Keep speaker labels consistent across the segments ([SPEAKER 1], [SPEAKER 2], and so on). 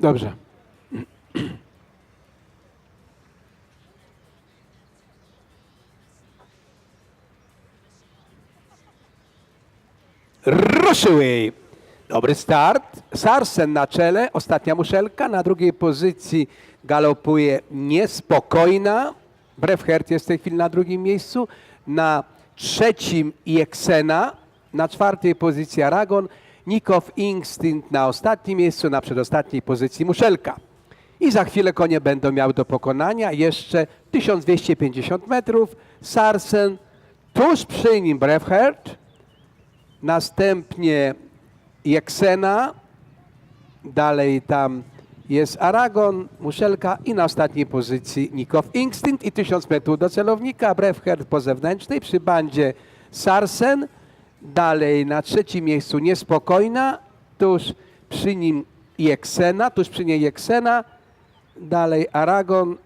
[SPEAKER 1] Dobrze. Ruszyły. Dobry start. Sarsen na czele, ostatnia muszelka. Na drugiej pozycji galopuje niespokojna. Brefhert jest w tej chwili na drugim miejscu. Na trzecim Jeksena. Na czwartej pozycji Aragon. Nikow Instinct na ostatnim miejscu. Na przedostatniej pozycji muszelka. I za chwilę konie będą miały do pokonania jeszcze 1250 metrów. Sarsen tuż przy nim Brefhert. Następnie Jeksena, dalej tam jest Aragon, Muszelka i na ostatniej pozycji Nikow Instinct i 1000 metrów do celownika, Brefherd po zewnętrznej, przy bandzie Sarsen, dalej na trzecim miejscu Niespokojna, tuż przy nim Jeksena, tuż przy niej Jeksena, dalej Aragon,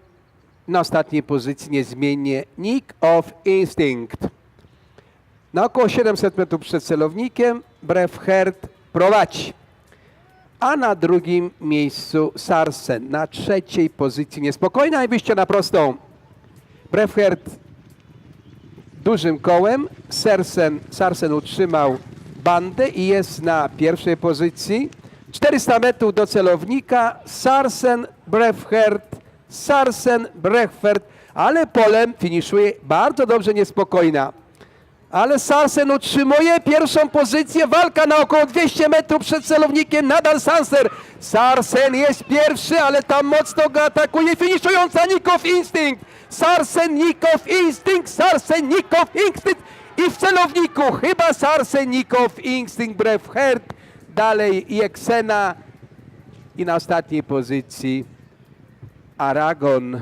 [SPEAKER 1] na ostatniej pozycji niezmiennie Nick of Instinct. Na około 700 metrów przed celownikiem Brefherd prowadzi. A na drugim miejscu Sarsen. Na trzeciej pozycji niespokojna i wyjście na prostą. Brefherd dużym kołem. Sarsen, Sarsen utrzymał bandę i jest na pierwszej pozycji. 400 metrów do celownika. Sarsen, Brefherd, Sarsen, Brefherd, ale polem finiszuje bardzo dobrze niespokojna. Ale Sarsen utrzymuje pierwszą pozycję. Walka na około 200 metrów przed celownikiem. Nadal Sanser. Sarsen jest pierwszy, ale tam mocno go atakuje. Finiszująca Nikow Instinct. Sarsen, Nikow Instinct. Sarsen, Nikow Instinct. I w celowniku chyba Sarsen, Nikow Instinct. Brew Herd. Dalej Jeksena. I na ostatniej pozycji Aragon.